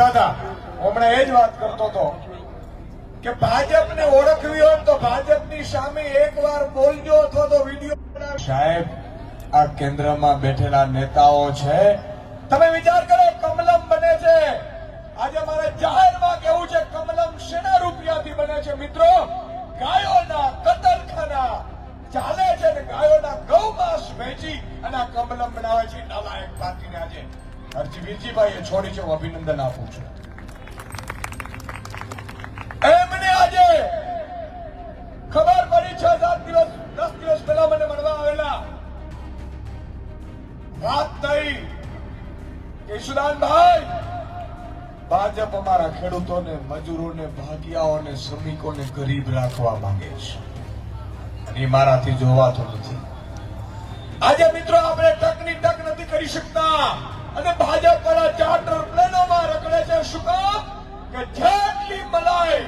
કહેતા હતા એ જ વાત કરતો હતો કે ભાજપને ઓળખવી હોય તો ભાજપની સામે એકવાર બોલજો અથવા તો વીડિયો સાહેબ, આ કેન્દ્રમાં બેઠેલા નેતાઓ છે. તમે વિચાર કરો, કમલમ બને છે. આજે મારે જાહેરમાં કેવું છે, કમલમ શેના રૂપિયાથી બને છે? મિત્રો, ગાયોના કતરખાના ચાલે છે ને ગાયોના ગૌમાંસ વેચી અને આ કમલમ બનાવે છે નાલાયક પાર્ટીને આજે હરજી વીરજીભાઈએ છોડી છે હું અભિનંદન આપું છું. એમને આજે ખબર પડી છ સાત દિવસ, દસ દિવસ પહેલા મને મળવા આવેલા. વાત થઈ કેશુદાનભાઈ ભાજપ અમારા ખેડૂતોને, મજૂરોને, ભાગિયાઓને, શ્રમિકોને ગરીબ રાખવા માંગે છે. એ મારાથી જોવાતું નથી. આજે મિત્રો આપણે ટકની ટક નથી કરી શકતા. અને ભાજપ વાળા ચાર્ટર પ્લેનોમાં રખડે છે. શું કામ? કે જેટલી મલાઈ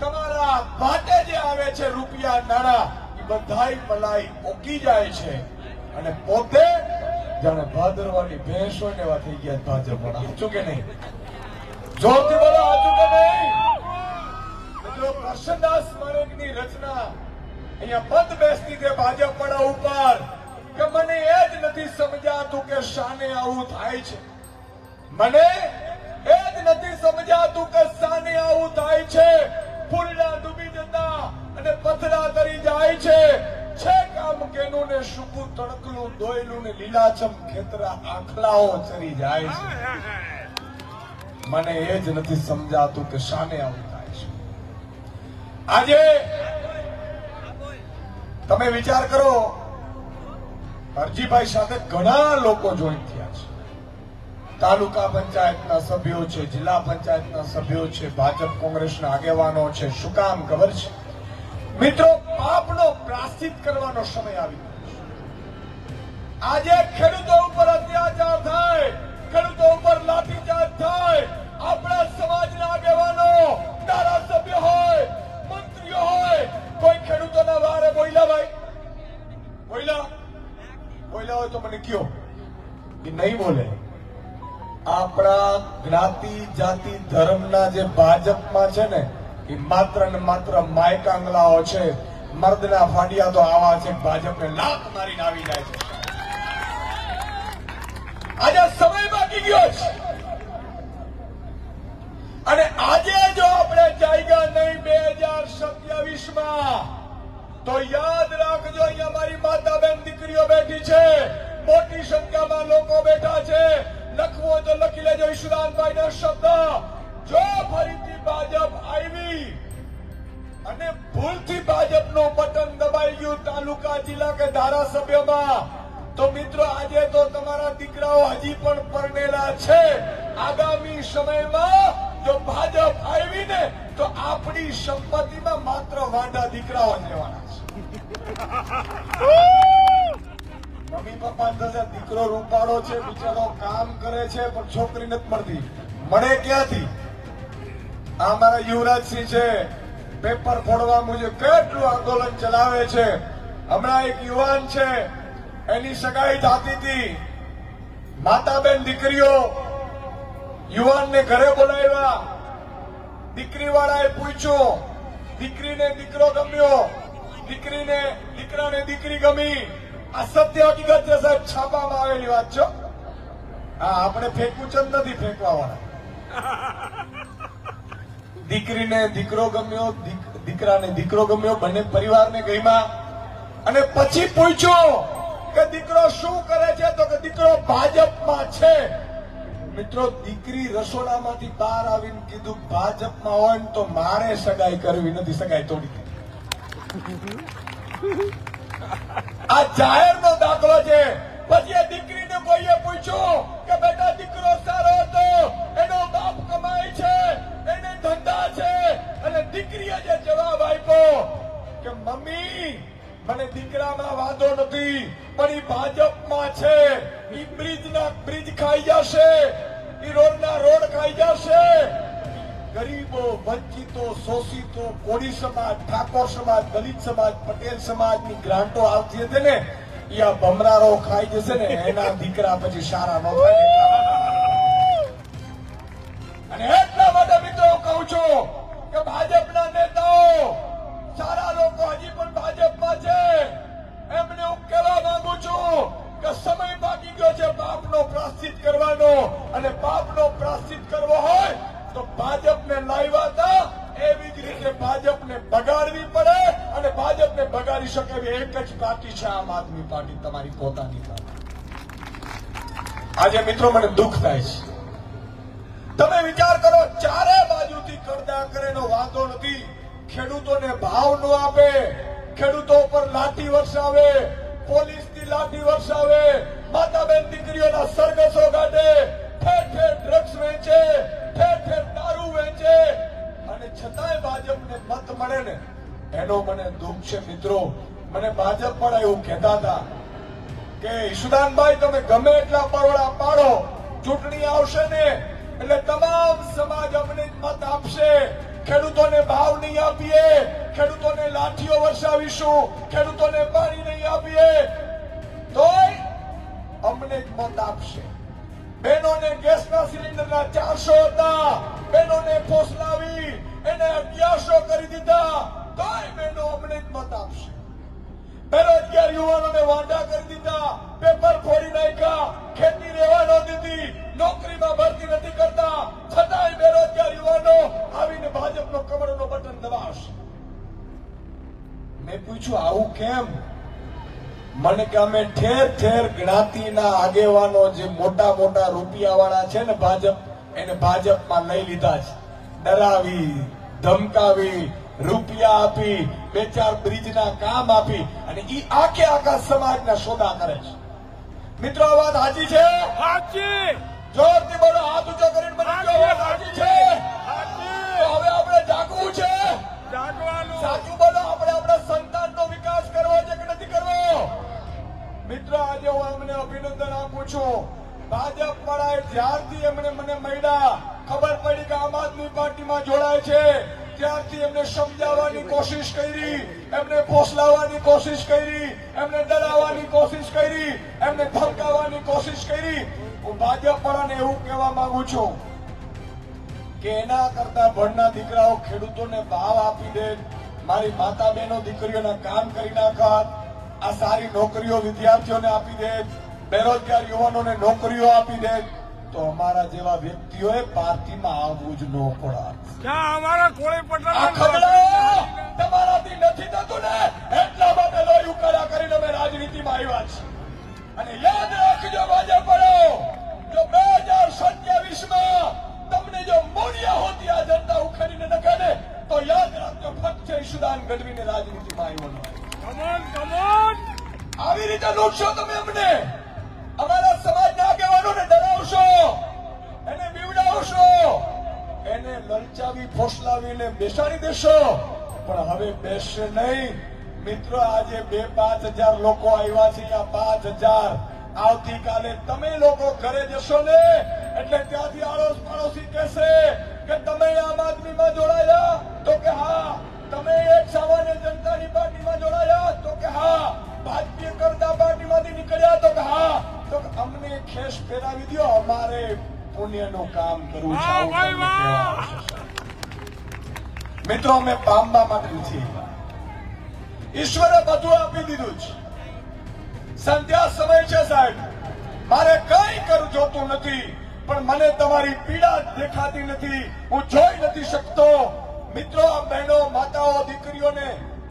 તમારા માટે જે આવે છે રૂપિયા નાણા, એ બધાય મલાઈ ઓકી જાય છે. અને પોતે જાણે ભાદરવાની ભેંસ હોય ને એવા થઈ ગયા ભાજપ સાચું કે નહીં? જોરથી બોલો સાચું કે નહીં? કરશનદાસ સ્મારકની રચના અહીંયા પદ બેસતી તે ભાજપ વાળા ઉપર કે મને એ જ નથી સમજાતું કે શાને આવું થાય છે. મને એ જ નથી સમજાતું કે શાને આવું થાય છે. ફૂલડા ડૂબી જતા અને પથરા તરી જાય છે. છે કામ કેનું ને સૂકું તડકલું દોયલું ને લીલાછમ ખેતરા આખલાઓ ચરી જાય છે. મને એ જ નથી સમજાતું કે શાને આવું થાય છે. આજે તમે વિચાર કરો અરજીભાઈ સાથે ઘણા લોકો જોઈન થયા છે. તાલુકા પંચાયતના સભ્યો છે, જિલ્લા પંચાયતના સભ્યો છે, ભાજપ કોંગ્રેસના આગેવાનો છે. શું કામ ખબર છે? મિત્રો, પાપનો પ્રાશ્ચિત કરવાનો સમય આવી ગયો છે. આજે ખેડૂતો ઉપર અત્યાચાર થાય, ખેડૂતો ઉપર લાઠીચાર્જ થાય. આપણા સમાજના આગેવાનો, ધારાસભ્ય હોય, મંત્રીઓ હોય, કોઈ ખેડૂતોના વારે બોલ્યા ભાઈ? બોલ્યા? બોલ્યા હોય તો મને કયો કે નહીં બોલે. આપણા જ્ઞાતિ, જાતિ, ધર્મના જે ભાજપમાં છે ને, એ માત્ર ને માત્ર માયકાંગલાઓ છે. મર્દના ફાડિયા તો આવા છે, ભાજપને લાત મારીને આવી જાય છે. આજે સમય બાકી ગયો છે. અને આજે જો આપણે જાયગા નહીં, બે હજાર સત્યાવીસમાં તો યાદ રાખજો, અહીંયા મારી માતા બેન દીકરીઓ બેઠી છે. મોટી સંખ્યામાં લોકો બેઠા છે. લખવો તો લખી લેજો ઈશુદાનભાઈ નો શબ્દ. જો ફરીથી ભાજપ આવી અને ભૂલથી ભાજપનું બટન દબાઈ ગયું તાલુકા, જિલ્લા કે ધારાસભ્યમાં, તો મિત્રો આજે તો તમારા દીકરાઓ હજી પણ પરણેલા છે. આગામી સમયમાં જો ભાજપ આવીને, તો આપણી સંપત્તિમાં માત્ર વાંડા દીકરાઓ રહેવાના છે. મમ્મી પપ્પા થશે દીકરો રૂપાળો છે, બિચારો કામ કરે છે, પણ છોકરી નથી મળતી. મળે ક્યાંથી? આ મારા યુવરાજસિંહ છે. પેપર ફોડવા મુજબ કેટલું આંદોલન ચલાવે છે. હમણાં એક યુવાન છે. એની સગાઈ થતી હતી. માતાબેન દીકરીઓ, યુવાનને ઘરે બોલાવ્યા. દીકરી વાળાએ પૂછ્યું, દીકરીને દીકરો ગમ્યો? દીકરીને, દીકરાને દીકરી ગમી. આ સત્ય હકીકત છે સાહેબ, છાપામાં આવેલી વાત છો, હા. આપણે ફેંકવું છે નથી ફેંકવા વાળા દીકરીને દીકરો ગમ્યો દીકરાને દીકરો ગમ્યો, બંને પરિવારને ગઈમાં અને પછી પૂછ્યો કે દીકરો શું કરે છે? તો કે દીકરો ભાજપમાં છે. મિત્રો, દીકરી રસોડામાંથી બહાર આવીને કીધું, ભાજપમાં હોય ને તો મારે સગાઈ કરવી નથી, સગાઈ તોડી દીધી જાહેર નો દાખલો છે. પછી એ દીકરીને કોઈએ પૂછ્યું કે બેટા, દીકરો સારો હતો. એનો બાપ કમાય છે, એને ધંધા છે. અને દીકરીએ જે જવાબ આપ્યો કે, મમ્મી, મને દીકરામાં વાંધો નથી, પણ એ ભાજપમાં છે. એ બ્રિજ ના બ્રિજ ખાઈ જશે. એ રોડ ના રોડ ખાઈ જશે. ગરીબો, વંચિતો, શોષિતો, કોળી સમાજ, ઠાકોર સમાજ, દલિત સમાજ, પટેલ સમાજની ગ્રાન્ટો આવતી હતી ને એ આ બમરારો ખાઈ જશે ને, એના દીકરા પછી સારા ન થાય. અને એટલા માટે મિત્રો કહું છું કે ભાજપના છે આમ આદમી પાર્ટી તમારી પોતાની આજે મિત્રો મને દુઃખ થાય છે. હતા કે ઈશુદાનભાઈ, તમે ગમે એટલા પરોળા પાડો, ચૂંટણી આવશે ને, એટલે તમામ સમાજ અમને મત આપશે. ખેડૂતોને ભાવ નહીં આપીએ, ખેડૂતોને લાઠીઓ વરસાવીશું, ખેડૂતોને પાણી નહીં આપીએ. તોય અમને મત આપશે. બહેનોને ગેસના સિલિન્ડરના ચારસો હતા, બહેનોને ફોસલાવી, એને અગિયારસો કરી દીધા, તોય બહેનો અમને જ મત આપશે. બેરોજગાર યુવાનોને વાંધા કરી દીધા. પેપર ફોડી નાખ્યા. ખેતી રેવા ન દીધી. નોકરીમાં ભરતી નથી કરતા. છતાંય બેરોજગાર યુવાનો આવીને ભાજપનો કમરનો બટન દબાવશે. મેં પૂછ્યું, આવું કેમ? મને કે, અમે ઠેર ઠેર જ્ઞાતિના આગેવાનો જે મોટા મોટા રૂપિયાવાળા છે ને ભાજપ, એને ભાજપમાં લઈ લીધા છે. ડરાવી, ધમકાવી રૂપિયા આપી બે ચાર બ્રિજના કામ આપી અને ઈ આખે આખા સમાજના સોદા કરે છે. મિત્રો આ વાત હાજી છે? હાચી. જોરથી બોલો હાથ ઊંચો કરીને કહો, વાત છે? તો હવે આપણે જાગવું છે? જાગવાનું. સાચું બોલો આપણે આપણા સંતાનનો વિકાસ કરવો છે કે નથી કરવો? મિત્રો આજે હું એમને અભિનંદન આપું છું. ભાજપ વાળાએ જ્યારથી એમણે મને મળ્યા ખબર પડી કે આમ આદમી પાર્ટીમાં જોડાય છે. ત્યારથી એમને સમજાવવાની કોશિશ કરી, એમને ફોસલાવવાની કોશિશ કરી, એમને ડરાવવાની કોશિશ કરી, એમને ધમકાવવાની કોશિશ કરી. હું ભાજપ વાળાને એવું કહેવા માંગુ છું કે એના કરતા ભણના દીકરાઓ ખેડૂતોને ભાવ આપી દે, મારી માતા બહેનો દીકરીઓના કામ કરી નાખત આ સારી નોકરીઓ વિદ્યાર્થીઓને આપી દે, બેરોજગાર યુવાનોને નોકરીઓ આપી દે. તો અમારા જેવા વ્યક્તિઓએ પાર્ટીમાં આવવું જ ન પડે. અમારા કોળી પટેલ તમારાથી નથી થતું ને? એટલા માટે લોહી ઉકાળા કરીને અમે રાજનીતિમાં આવ્યા છીએ. અને યાદ રાખજો ભાજપ જો બે હજાર સત્યાવીસમાં તમને જો મોડિયા હોતી આ જનતા ઉખાડીને ને તો યાદ રાખજો ફક્ત ઈશુદાન ગઢવીને રાજનીતિમાં આવ્યો આવી રીતે લૂંટશો તમે અમને. અમારા સમાજના એને બીવડાવશો. એને લલચાવી, ફોસલાવીને બેસાડી દેશો. પણ હવે બેસશે નહીં. મિત્રો, આજે બે પાંચ હજાર લોકો આવ્યા છે. આ પાંચ હજાર આવતીકાલે તમે લોકો ઘરે જશો ને? એટલે ત્યાંથી આડોશ પાડોશી કહેશે કે તમે આમ આદમીમાં જોડાયા? તો કે હા. તમે એક સામાન્ય જનતાની પાર્ટીમાં જોડાયા? તો કે હા. ભારતીય કરતા પાર્ટીમાંથી નીકળ્યા? તો કે હા. તો અમને ખેસ ફેરાવી દો અમારે પુણ્યનું કામ કરવું છે. મિત્રો અમે પામવા માટે નથી. ઈશ્વરે બધું આપી દીધું છે સંધ્યા સમય છે સાહેબ. મારે કઈ કરું જોતું નથી પણ મને તમારી પીડા દેખાતી નથી. હું જોઈ નથી શકતો. મિત્રો બહેનો માતાઓ દીકરીઓને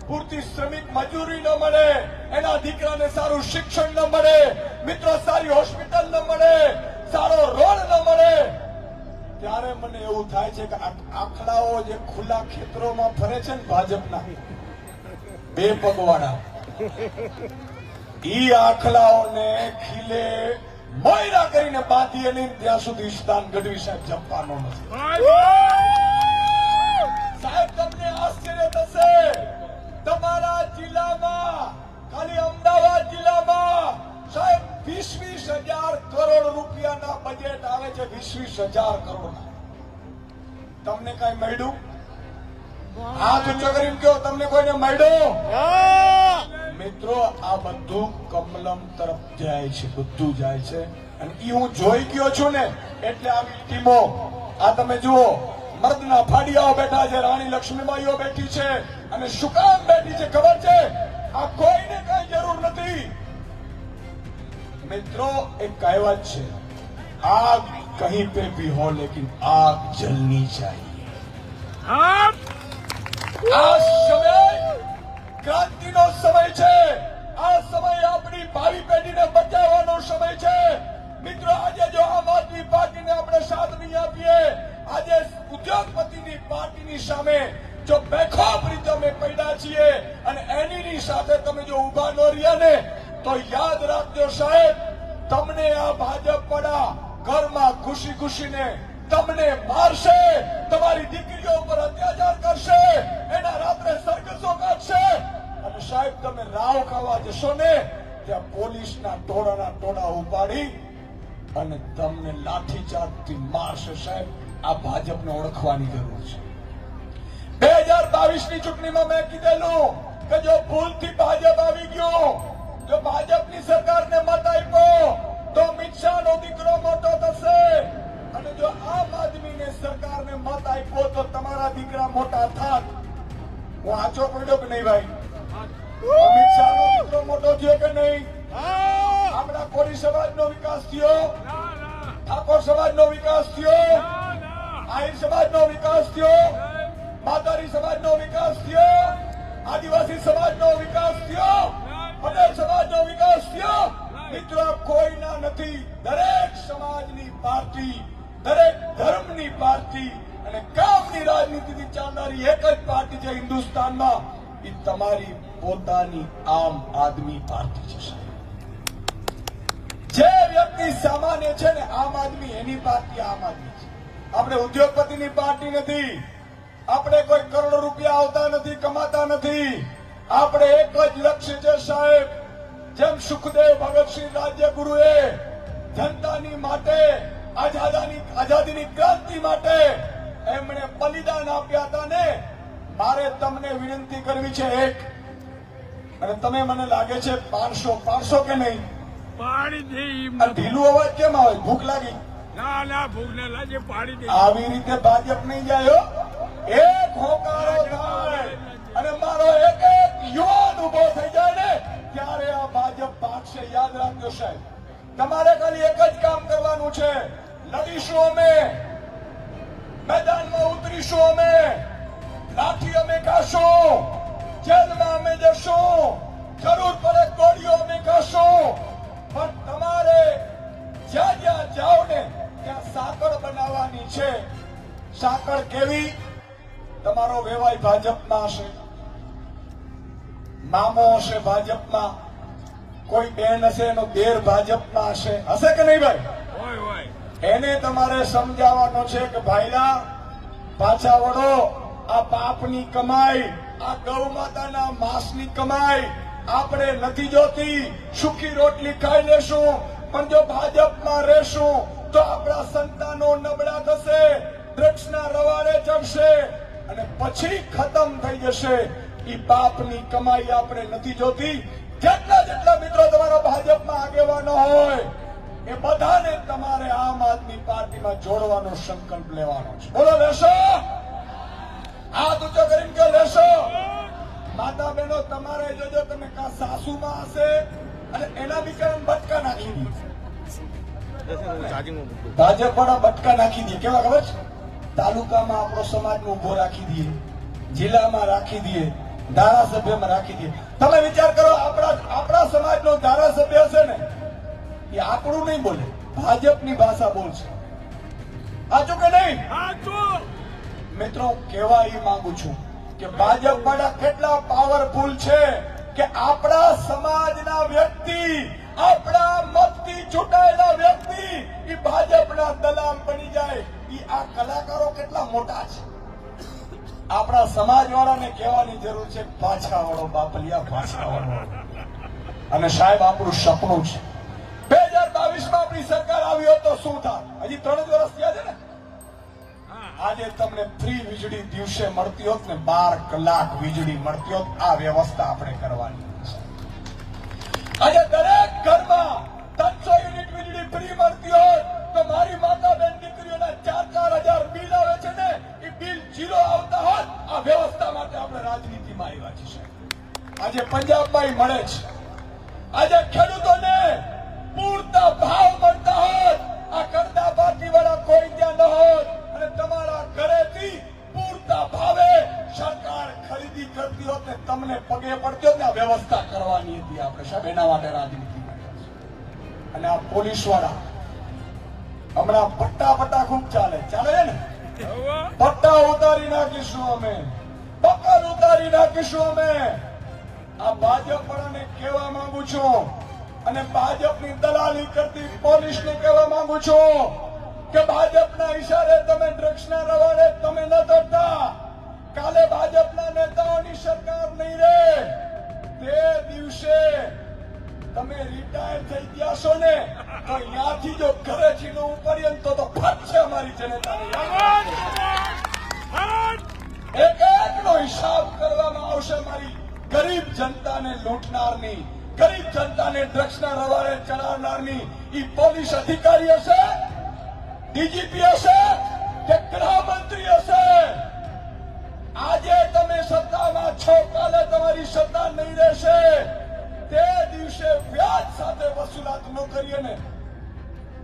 પૂરતી શ્રમિક મજૂરી ન મળે, એના દીકરાને સારું શિક્ષણ ન મળે, મિત્રો સારી હોસ્પિટલ ન મળે, સારો રોડ ન મળે. ત્યારે મને એવું થાય છે કે આ જે ખુલ્લા ખેતરોમાં ફરે છે ને ભાજપના, બે પગવાળા, ઈ આખલાઓને ખીલે, મોયરા કરીને બાંધીએ નહીં ત્યાં સુધી સ્થાન ગઢવી સાહેબ જપવાનો નથી. કરોડ રૂપિયાના બજેટ આવે છે, વીસ વીસ હજાર કરોડ તમને કઈ મળ્યું? હાથ ઊંચો કરી કયો તમને કોઈને મળ્યું? મિત્રો, આ બધું કમલમ તરફ જાય છે, બધું જાય છે. અને ઈ હું જોઈ ગયો છું ને, એટલે આવી ટીમો, આ તમે જુઓ, મર્દના ફાડિયાઓ બેઠા છે, રાણી લક્ષ્મીબાઈઓ બેઠી છે, અને શું કામ બેઠી છે ખબર છે? આ કોઈને કઈ જરૂર નથી. મિત્રો એક કહેવત છે આગ કહી पे भी हो लेकिन आग जलनी चाहिए। આ સમય ક્રાંતિનો સમય છે આ સમય આપણી ભાવિ પેઢીને બચાવવાનો સમય છે મિત્રો આજે જો આમ આદમી પાર્ટીને આપણે સાથ નહીં આપીએ આજે ઉદ્યોગપતિની પાર્ટીની સામે જો બેખોફ રીતે અમે પડ્યા છીએ અને એની સાથે તમે જો ઊભા ન રહ્યા ને તો યાદ રાખજો સાહેબ, તમને આ ભાજપ પડા ઘરમાં ખુશી ખુશીને તમને મારશે, તમારી દીકરીઓ ઉપર અત્યાચાર કરશે, એના રાત્રે સરઘસો કાઢશે. અને સાહેબ, તમે રાવ ખાવા જશો ને, ત્યાં પોલીસના ટોળાના ટોળા ઉપાડી અને તમને લાઠીચાર્જથી મારશે સાહેબ. આ ભાજપને ઓળખવાની જરૂર છે. બે હજાર બાવીસની ચૂંટણીમાં મેં કીધેલું કે જો ભૂલથી ભાજપ આવી ગયું જો ભાજપની સરકારને મત આપ્યો, તો અમિત શાહનો દીકરો મોટો થશે. અને જો આમ આદમીને સરકારને મત આપ્યો, તો તમારા દીકરા મોટા થાત. હું આચો પડ્યો કે નહીં ભાઈ? અમિત શાહનો દીકરો મોટો થયો કે નહીં? આપણા કોળી સમાજનો વિકાસ થયો? ઠાકોર સમાજનો વિકાસ થયો? આહિર સમાજનો વિકાસ થયો? માતારી સમાજનો વિકાસ થયો? આદિવાસી સમાજનો વિકાસ થયો? પટેલ સમાજનો વિકાસ થયો. મિત્રો, કોઈના નથી. દરેક સમાજની પાર્ટી, દરેક ધર્મની પાર્ટી અને કામની રાજનીતિથી ચાલનારી એક જ પાર્ટી છે હિન્દુસ્તાનમાં. એ તમારી પોતાની આમ આદમી પાર્ટી છે. જે વ્યક્તિ સામાન્ય છે ને આમ આદમી, એની પાર્ટી આમ આદમી છે. આપણે ઉદ્યોગપતિની પાર્ટી નથી. આપણે કોઈ કરોડો રૂપિયા આવતા નથી, કમાતા નથી. આપણે એક જ લક્ષ્ય છે સાહેબ. જેમ સુખદેવ ભગતસિંહ રાજ્યગુરુએ જનતાની માટે આઝાદાની આઝાદીની ક્રાંતિ માટે એમણે બલિદાન આપ્યા હતા ને મારે તમને વિનંતી કરવી છે એક. અને તમે મને લાગે છે પાંચસો પાંચસો કે નહીં? ઢીલું અવાજ કેમ આવે? ભૂખ લાગી. ના ના ભૂખ ના લાગે પાડી આવી રીતે ભાજપ નહીં જાય. એક હોકારો થાય. યુવાન ઊભો થઈ જાય ને, ત્યારે આ ભાજપ ભાગશે યાદ રાખજો સાહેબ. તમારે ખાલી એક જ કામ કરવાનું છે. લડીશું અમે. મેદાનમાં ઉતરીશું અમે. લાઠી અમે કાશું જેલમાં અમે જશું. જરૂર પડે ગોળીઓ અમે કાશું પણ તમારે જ્યાં જ્યાં જાઓ ને, ત્યાં સાંકળ બનાવવાની છે. સાંકળ કેવી? તમારો વેવાય ભાજપમાં હશે. મામો હશે ભાજપમાં કોઈ બેન હશે એનો દેર ભાજપમાં હશે. હશે કે નહીં ભાઈ? એને તમારે સમજાવવાનો છે કે ભાઈલા પાછા વળો. આ પાપની કમાઈ આ ગૌ માતાના માંસની કમાઈ આપણે નથી જોતી. સુખી રોટલી ખાઈ લેશું પણ જો ભાજપમાં રહેશું તો આપણા સંતાનો નબળા થશે ડ્રગ્સના રવાડે ચડશે અને પછી ખતમ થઈ જશે. ઈ પાપની કમાઈ આપણે નથી જોતી. જેટલા જેટલા મિત્રો તમારા ભાજપમાં આગેવાનો હોય, એ બધાને તમારે આમ આદમી પાર્ટીમાં જોડવાનો સંકલ્પ લેવાનો છે. બોલો, લેશો? હાથ ઊંચો કરીને કે લેશો? માતા બહેનો, તમારે જોજો, તમે કા સાસુમાં હશે અને એના બિચારા બટકા નાખી દે. ભાજપ વાળા બટકા નાખી દે. કેવા ખબર છે? તાલુકામાં આપણો સમાજ ઊભો રાખી દઈએ જિલ્લામાં રાખી દઈએ ધારાસભ્યમાં રાખી દે તમે વિચાર કરો આપણા આપણા સમાજનો ધારાસભ્ય છે ને એ આપણું નહીં બોલે ભાજપની ભાષા બોલશે. સાચું કે નહીં? મિત્રો કહેવા એ માંગુ છું કે ભાજપ વાળા કેટલા પાવરફુલ છે કે આપણા સમાજના વ્યક્તિ આપણા મતથી ચૂંટાયેલા વ્યક્તિ એ ભાજપના દલામ બની જાય. એ આ કલાકારો કેટલા મોટા છે? આપણા સમાજ વાળાને કહેવાની જરૂર છે પાછા વાળો બાપલિયા પાછા વાળો અને સાહેબ, આપણું સપનું છે. બે હજાર બાવીસમાં આપણી સરકાર આવી તો શું થાય હજી ત્રણ જ વર્ષ થયા છે ને? આજે તમને ફ્રી વીજળી દિવસે મળતી હોત ને, બાર કલાક વીજળી મળતી હોત, આ વ્યવસ્થા આપણે કરવાની છે. આજે દરેક જીરો આવતા હોત આ વ્યવસ્થા માટે આપણે રાજનીતિમાં આવ્યા છીએ આજે પંજાબમાં મળે છે. આજે ખેડૂતોને પૂરતા ભાવ મળતા હોત આ કરતા પાર્ટી વાળા કોઈ ત્યાં ન હોત અને તમારા ઘરેથી પૂરતા ભાવે સરકાર ખરીદી કરતી હોત ને તમને પગે પડતી ને આ વ્યવસ્થા કરવાની હતી આપણે સાહેબ. એના માટે રાજનીતિ અને આ પોલીસવાળા હમણાં પટ્ટા પટ્ટા ખૂબ ચાલે. ચાલે ને? પટ્ટા ઉતારી નાખીશું અમે. પકડ ઉતારી નાખીશું અમે. આ ભાજપ વાળાને કહેવા માંગુ છું અને ભાજપની દલાલી કરતી પોલીસને કહેવા માંગુ છું કે ભાજપના ઈશારે તમે ડ્રગ્સના રવાડે તમે ન ધરતા કાલે ભાજપના નેતાઓની સરકાર નહીં રહે તે દિવસે તમે રિટાયર થઈ ગયા છો ને, તો ત્યાંથી જો ઘરે છીનો ઉપડીએ તો ફટ છે અમારી જનતાને એક એકનો હિસાબ કરવામાં આવશે મારી ગરીબ જનતાને લૂંટનારની, ગરીબ જનતાને ડ્રગ્સના રવાડે ચડાવનારની. ઈ પોલીસ અધિકારી હશે, ડીજીપી હશે, કે ગૃહમંત્રી હશે? આજે તમે સત્તામાં છો, કાલે તમારી સત્તા નહીં રહેશે. તે દિવસે વ્યાજ સાથે વસૂલાત ન કરીએ ને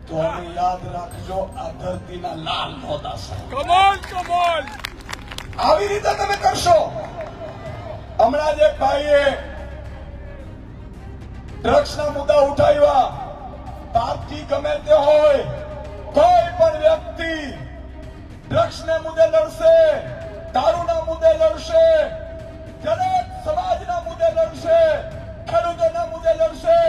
તો અમે યાદ રાખજો આ ધરતીના લાલ નોંધા છે કમોન કમોન આવી રીતે તમે કરશો. હમણાં જે ભાઈએ ડ્રગ્સના મુદ્દા ઉઠાવ્યા. પાર્ટી ગમે તે હોય કોઈ પણ વ્યક્તિ ડ્રગ્સને મુદ્દે લડશે દારૂના મુદ્દે લડશે દરેક સમાજના મુદ્દે લડશે ખેડૂતોના મુદ્દે લડશે.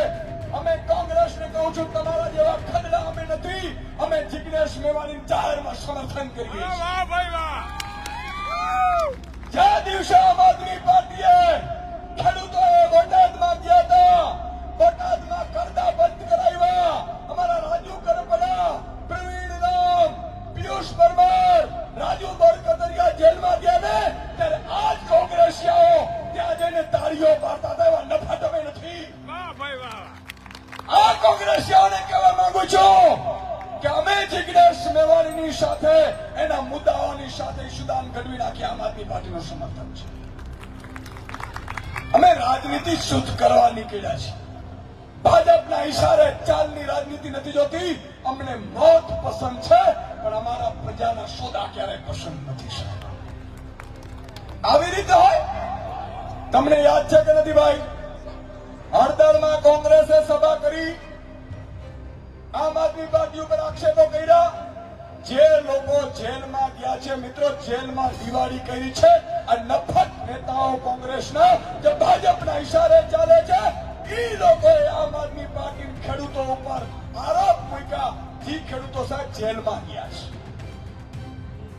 અમે કોંગ્રેસને કહું છું તમારા જેવા ખડલા અમે નથી. અમે જિગ્નેશ મેવાણી જાહેરમાં સમર્થન કરીએ છીએ. જે દિવસે આમ આદમી પાર્ટીએ. વાહ કોંગ્રેસીઓને કહેવા માંગુ છું કે અમે જિગ્નેશ મેવાણીની સાથે એના મુદ્દાઓની સાથે સુદાન ઘડવી નાખી આમ આદમી પાર્ટીનું સમર્થન છે અમે રાજનીતિ શુદ્ધ કરવા નીકળ્યા છીએ ભાજપના ઇશારે ચાલની રાજનીતિ નથી જોતી અમને મોત પસંદ છે પણ અમારા પ્રજાના સોદા ક્યારેય પસંદ નથી આવી રીતે હોય તમને યાદ છે કે નથી ભાઈ હળદરમાં કોંગ્રેસે સભા કરી આમ આદમી પાર્ટી ઉપર આક્ષેપો કર્યા. જે લોકો જેલમાં ગયા છે, મિત્રો, જેલમાં દિવાળી કરી છે, આ નફત નેતાઓ કોંગ્રેસના, જે ભાજપના ઈશારે ચાલે છે એ લોકોએ આમ આદમી પાર્ટી ખેડૂતો ઉપર આરોપ મૂક્યા. જે ખેડૂતો સાહેબ જેલમાં ગયા છે.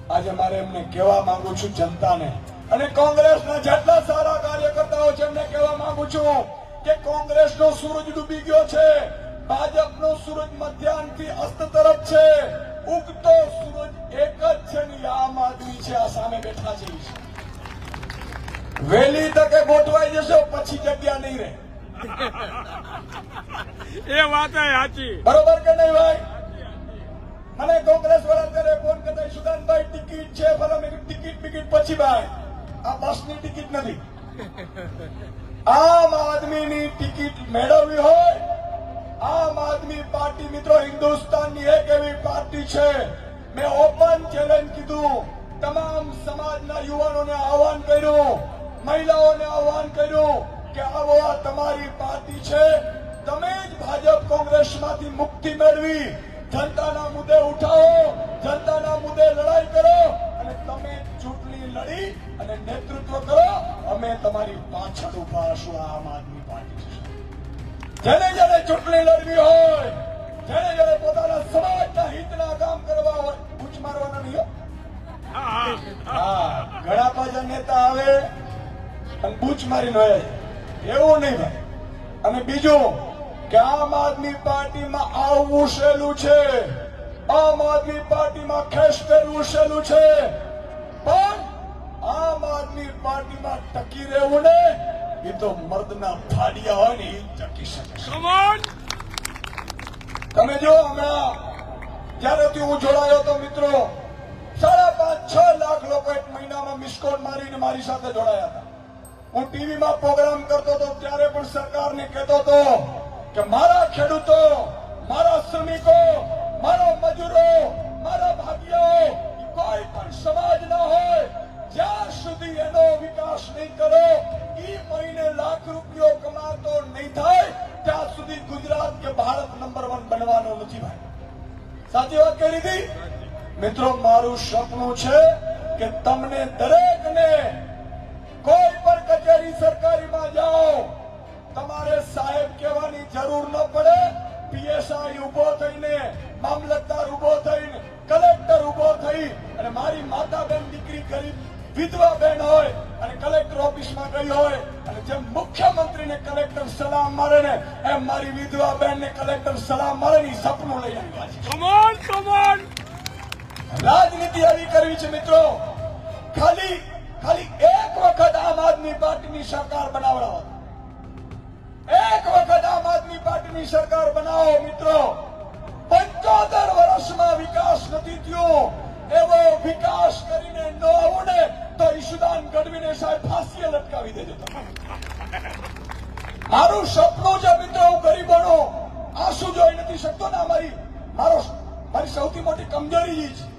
આજે મારે એમને કહેવા માંગુ છું જનતાને. અને કોંગ્રેસના જેટલા સારા કાર્યકર્તાઓ છે એમને કહેવા માંગુ છું કે કોંગ્રેસનો સૂરજ ડૂબી ગયો છે. ભાજપનો સૂરજ મધ્યાહનથી અસ્ત તરફ છે. ઉગતો સૂરજ એક જ છે ને આમ આદમી છે આ સામે બેઠા છે વહેલી તકે ગોઠવાઈ જશે પછી જગ્યા નહીં રહે. એ વાત સાચી. બરોબર કે નહીં ભાઈ? મને કોંગ્રેસ વાળા અત્યારે ફોન કરતા સુદાનભાઈ ટિકિટ છે ફલા ટિકિટ ટિકિટ પછી ભાઈ. આ બસની ટિકિટ નથી. આમ આદમીની ટિકિટ મેળવવી હોય આમ આદમી પાર્ટી મિત્રો હિન્દુસ્તાનની એક એવી પાર્ટી છે. મેં ઓપન ચેલેન્જ કીધું. તમામ સમાજના યુવાનોને આહવાન કર્યું. મહિલાઓને આહવાન કર્યું કે આવો આ તમારી પાર્ટી છે. તમે જ ભાજપ કોંગ્રેસમાંથી મુક્તિ મેળવી. જનતાના મુદ્દે ઉઠાવો. જનતાના મુદ્દે લડાઈ કરો. અને તમે ચૂંટણી લડી અને નેતૃત્વ કરો. અમે તમારી પાછળ ઊભા હશું આમ આદમી પાર્ટી જેને જેને ચૂંટણી લડવી હોય, જેને જેને પોતાના સમાજના હિતના કામ કરવા હોય, પૂછ મારવાના નહીં ઘણા પાછા નેતા આવે અને બૂચ મારીને હોય. એવું નહીં ભાઈ અને બીજું, કે આમ આદમી પાર્ટીમાં આવવું સહેલું છે. આમ આદમી પાર્ટીમાં ખેસ કરવું સહેલું છે. પણ આમ આદમી પાર્ટીમાં ટકી રહેવું ને એ તો મર્દના ફાડિયા હોય ને એ ટકી શકે તમે જો હમણાં જ્યારેથી હું જોડાયો તો મિત્રો સાડા પાંચ છ લાખ લોકો એક મહિનામાં મિસકોલ મારીને મારી સાથે જોડાયા હતા. હું ટીવીમાં પ્રોગ્રામ કરતો હતો ત્યારે પણ બેનને કલેક્ટર સલામ મળે ની સપનું લઈ આવ્યા છે. રાજનીતિ આવી કરવી છે મિત્રો. ખાલી ખાલી એક વખત આમ આદમી પાર્ટીની સરકાર બનાવડાવો. એક વખત આમ આદમી પાર્ટીની સરકાર બનાવો મિત્રો. પંચોતેર વર્ષમાં વિકાસ નથી થયો. એવો વિકાસ કરીને ન આવું ને તો ઈશુદાન ગઢવીને સાહેબ ફાંસીએ લટકાવી દેજો તમે. મારું સપનું છે મિત્રો હું ગરીબોનો આંસુ જોઈ નથી શકતો ને મારી મારો મારી સૌથી મોટી કમજોરી એ છે.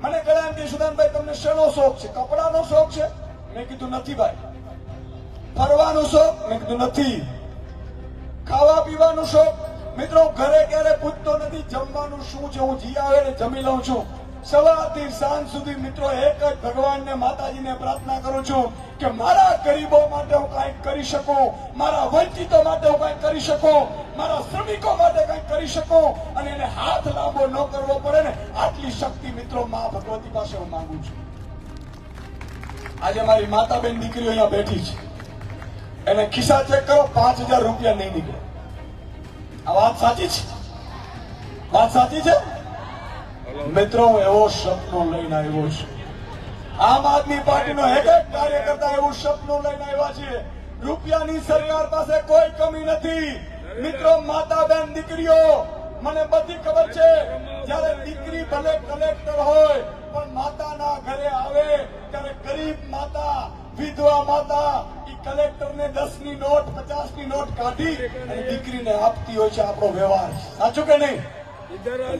મને કહ્યા કે, સુદાનભાઈ, તમને શેનો શોખ છે? કપડાનો શોખ છે? મેં કીધું, નથી ભાઈ. ફરવાનો શોખ? મેં કીધું, નથી. ખાવા પીવાનો શોખ? મિત્રો, ઘરે ક્યારે પૂછતો નથી, જમવાનું શું છે? હું જી આવે જમી લઉં છું. સવારથી સાંજ સુધી, મિત્રો, એક જ ભગવાનને માતાજીને પ્રાર્થના કરું છું કે, મારા ગરીબો માટે હું કંઈક કરી શકું. મારા વંચિતો માટે હું કંઈક કરી શકું. મારા શ્રમિકો માટે કંઈક કરી શકો અને એને હાથ લાંબો ન કરવો પડે ને, આટલી શક્તિ મિત્રો મા ભગવતી પાસે હું માંગુ છું. આજે મારી માતા બેન દીકરીઓ અહીંયા બેઠી છે. એને ખિસ્સા ચેક કરો, પાંચ હજાર રૂપિયા નહીં નીકળે. આ વાત સાચી છે? વાત સાચી છે? મિત્રો, હું એવો સપનો લઈને આવ્યો છું. આમ આદમી પાર્ટીનો એક એક કાર્યકર્તા એવું સપનું લઈને આવ્યા છે. રૂપિયાની સરકાર પાસે કોઈ કમી નથી. મિત્રો માતા બેન દીકરીઓ મને બધી ખબર છે જયારે દીકરી ભલે કલેક્ટર હોય પણ માતાના ઘરે આવે ત્યારે ગરીબ માતા વિધવા માતા ઈ કલેક્ટરને દસની નોટ પચાસની નોટ કાઢી અને દીકરીને આપતી હોય છે આપણો વ્યવહાર. સાચું કે નહીં?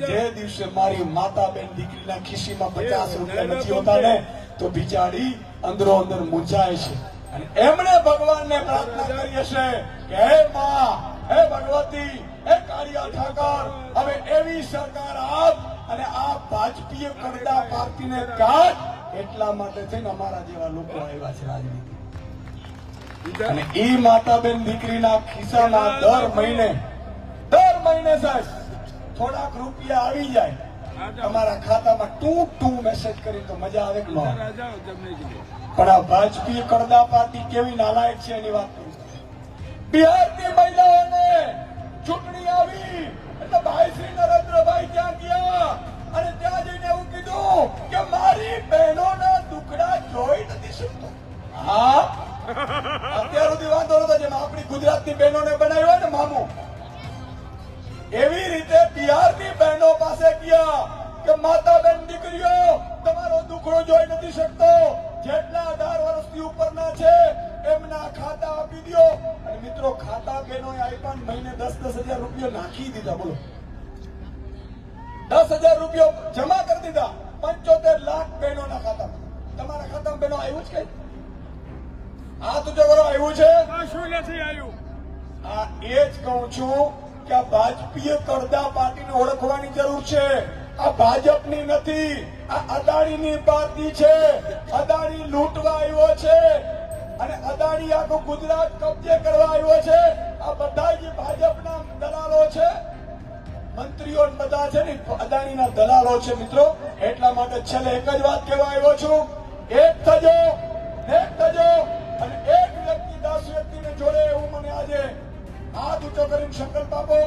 જે દિવસે મારી માતા બેન દીકરીના ખિસ્સીમાં પચાસ રૂપિયા નથી હોતા ને તો બિચારી અંદરો અંદર મૂંઝાય છે. અને એમણે ભગવાનને પ્રાર્થના કરી હશે કે હે માં હે ભગવતી હે કાળિયા ઠાકર હવે એવી સરકાર આપ અને આ ભાજપીય કરતા પાર્ટીને કાઢ. એટલા માટે થઈને અમારા જેવા લોકો આવ્યા છે રાજનીતિ અને ઈ માતા બેન દીકરીના ખિસ્સામાં દર મહિને દર મહિને સાહેબ થોડાક રૂપિયા આવી જાય. તમારા ખાતામાં ટુ ટુ મેસેજ કરી તો મજા આવે કે પણ આ ભાજપી કરદા પાર્ટી કેવી નાલાયક છે એની વાત બિહારની મહિલાઓને ચૂંટણી આવી. એટલે ભાઈ શ્રી નરેન્દ્રભાઈ ત્યાં ગયા અને ત્યાં જઈને એવું કીધું કે મારી બહેનોના દુખડા જોઈ નથી શકતો. હા? અત્યાર સુધી વાંધો નતો, જેમ આપણી ગુજરાતની બહેનોને બનાવ્યો ને મામો. એવી રીતે બિહારની બહેનો પાસે ગયા કે માતા બેન દીકરીઓ, તમારો દુખડો જોઈ નથી શકતો. જેટલા અઢાર વર્ષથી ઉપરના છે એમના ખાતા આપી દો. અને મિત્રો ખાતા બેનો આપ્યા મહિને દસ દસ હજાર રૂપિયા નાખી દીધા બોલો. દસ હજાર રૂપિયા જમા કરી દીધા. પંચોતેર લાખ બહેનોના ખાતામાં તમારા ખાતામાં બહેનો આવ્યું જ કઈ? હાથ ઊંચો કરો આવ્યું છે? આ શું નથી આવ્યું? આ એ જ કહું છું કે આ ભાજપીય કરદા પાર્ટીને ઓળખવાની જરૂર છે. આ ભાજપની નથી આ અદાણીની પાર્ટી છે. અદાણી લૂંટવા આવ્યો છે. અને અદાણી આખું ગુજરાત કબજે કરવા આવ્યો છે. આ બધા જે ભાજપના દલાલો છે, મંત્રીઓ બધા છે ને અદાણીના દલાલો છે મિત્રો. એટલા માટે છેલ્લે એક જ વાત કહેવા આવ્યો છું. એક થજો એક થજો, અને એક વ્યક્તિ દસ વ્યક્તિને જોડે એવું મને આજે હાથ ઊંચો કરીને સંકલ્પ આપો.